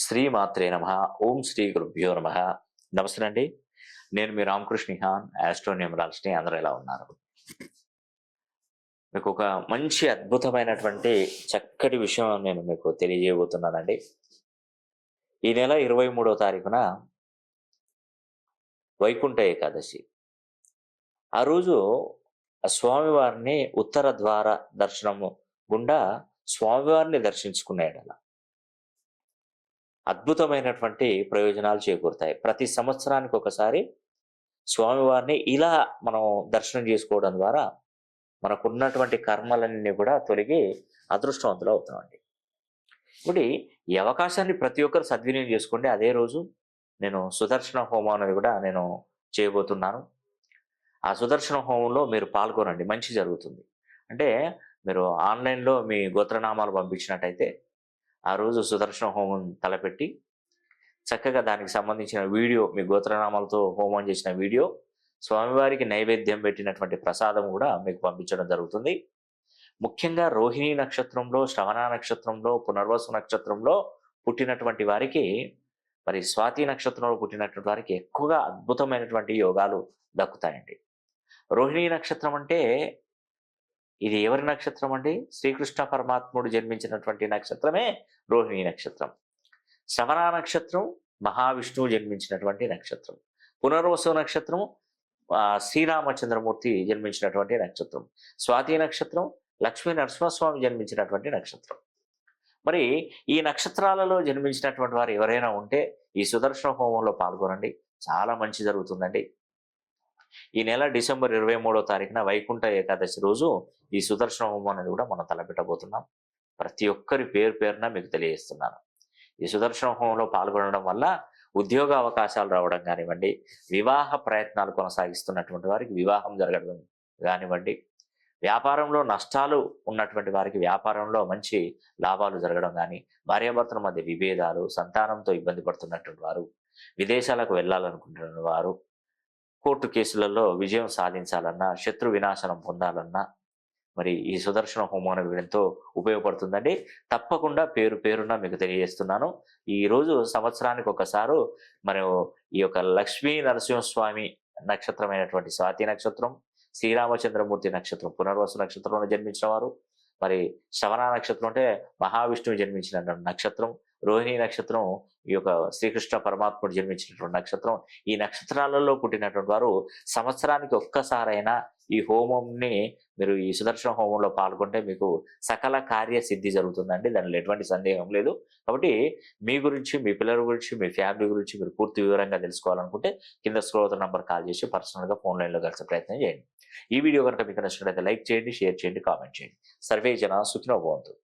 శ్రీమాత్రే నమ. ఓం శ్రీ గురుభ్యో నమ. నమస్తే అండి నేను మీ రామకృష్ణ హాన్ ఆస్ట్రో అందరూ ఎలా ఉన్నారు? మీకు ఒక మంచి అద్భుతమైనటువంటి చక్కటి విషయం నేను మీకు తెలియజేయబోతున్నానండి. ఈ నెల ఇరవై మూడవ తారీఖున వైకుంఠ ఏకాదశి. ఆ రోజు ఆ స్వామివారిని ఉత్తర ద్వార దర్శనము గుండా స్వామివారిని దర్శించుకునేడు అలా అద్భుతమైనటువంటి ప్రయోజనాలు చేకూరుతాయి. ప్రతి సంవత్సరానికి ఒకసారి స్వామివారిని ఇలా మనం దర్శనం చేసుకోవడం ద్వారా మనకున్నటువంటి కర్మలన్నీ కూడా తొలగి అదృష్టవంతులు అవుతామండి. ఇప్పుడు ఈ అవకాశాన్ని ప్రతి ఒక్కరు సద్వినియోగం చేసుకోండి. అదే రోజు నేను సుదర్శన హోమం అనేది కూడా నేను చేయబోతున్నాను. ఆ సుదర్శన హోమంలో మీరు పాల్గొనండి. మంచి జరుగుతుంది. అంటే మీరు ఆన్లైన్లో మీ గోత్రనామాలు పంపించినట్టయితే ఆ రోజు సుదర్శన హోమం తలపెట్టి చక్కగా దానికి సంబంధించిన వీడియో మీ గోత్రనామాలతో హోమం చేసిన వీడియో స్వామివారికి నైవేద్యం పెట్టినటువంటి ప్రసాదం కూడా మీకు పంపించడం జరుగుతుంది. ముఖ్యంగా రోహిణీ నక్షత్రంలో శ్రవణ నక్షత్రంలో పునర్వసు నక్షత్రంలో పుట్టినటువంటి వారికి మరి స్వాతి నక్షత్రంలో పుట్టినటువంటి వారికి ఎక్కువగా అద్భుతమైనటువంటి యోగాలు దక్కుతాయండి. రోహిణీ నక్షత్రం అంటే ఇది ఎవరి నక్షత్రం అండి? శ్రీకృష్ణ పరమాత్ముడు జన్మించినటువంటి నక్షత్రమే రోహిణీ నక్షత్రం. శ్రవణ నక్షత్రం మహావిష్ణువు జన్మించినటువంటి నక్షత్రం. పునర్వసు నక్షత్రం శ్రీరామచంద్రమూర్తి జన్మించినటువంటి నక్షత్రం. స్వాతి నక్షత్రం లక్ష్మీ నరసింహస్వామి జన్మించినటువంటి నక్షత్రం. మరి ఈ నక్షత్రాలలో జన్మించినటువంటి వారు ఎవరైనా ఉంటే ఈ సుదర్శన హోమంలో పాల్గొనండి. చాలా మంచి జరుగుతుందండి. ఈ నెల డిసెంబర్ ఇరవై మూడో తారీఖున వైకుంఠ ఏకాదశి రోజు ఈ సుదర్శన హోమం అనేది కూడా మనం తలపెట్టబోతున్నాం. ప్రతి ఒక్కరి పేరు పేరున మీకు తెలియజేస్తున్నాను. ఈ సుదర్శన హోమంలో పాల్గొనడం వల్ల ఉద్యోగ అవకాశాలు రావడం కానివ్వండి వివాహ ప్రయత్నాలు కొనసాగిస్తున్నటువంటి వారికి వివాహం జరగడం కానివ్వండి వ్యాపారంలో నష్టాలు ఉన్నటువంటి వారికి వ్యాపారంలో మంచి లాభాలు జరగడం కానీ భార్యాభర్తల మధ్య విభేదాలు సంతానంతో ఇబ్బంది పడుతున్నటువంటి వారు విదేశాలకు వెళ్ళాలనుకుంటున్న వారు కోర్టు కేసులలో విజయం సాధించాలన్నా శత్రు వినాశనం పొందాలన్నా మరి ఈ సుదర్శన హోమం ఎంతో ఉపయోగపడుతుందండి. తప్పకుండా పేరు పేరున మీకు తెలియజేస్తున్నాను. ఈరోజు సంవత్సరానికి ఒకసారి మరి ఈ యొక్క లక్ష్మీ నరసింహస్వామి నక్షత్రమైనటువంటి స్వాతి నక్షత్రం శ్రీరామచంద్రమూర్తి నక్షత్రం పునర్వసు నక్షత్రంలో జన్మించిన వారు మరి శ్రవణ నక్షత్రం అంటే మహావిష్ణువు జన్మించిన నక్షత్రం రోహిణి నక్షత్రం ఈ యొక్క శ్రీకృష్ణ పరమాత్ముడు జన్మించినటువంటి నక్షత్రం. ఈ నక్షత్రాలలో పుట్టినటువంటి వారు సంవత్సరానికి ఒక్కసారైనా ఈ హోమంని మీరు ఈ సుదర్శన హోమంలో పాల్గొంటే మీకు సకల కార్య సిద్ధి జరుగుతుందండి. దానిలో ఎటువంటి సందేహం లేదు. కాబట్టి మీ గురించి మీ పిల్లల గురించి మీ ఫ్యామిలీ గురించి మీరు పూర్తి వివరంగా తెలుసుకోవాలనుకుంటే కింద శ్రోత నంబర్ కాల్ చేసి పర్సనల్గా ఫోన్ లైన్లో కలిసే ప్రయత్నం చేయండి. ఈ వీడియో కనుక మీకు నచ్చినట్లయితే లైక్ చేయండి షేర్ చేయండి కామెంట్ చేయండి. సర్వే జన సుఖినో భవంతు.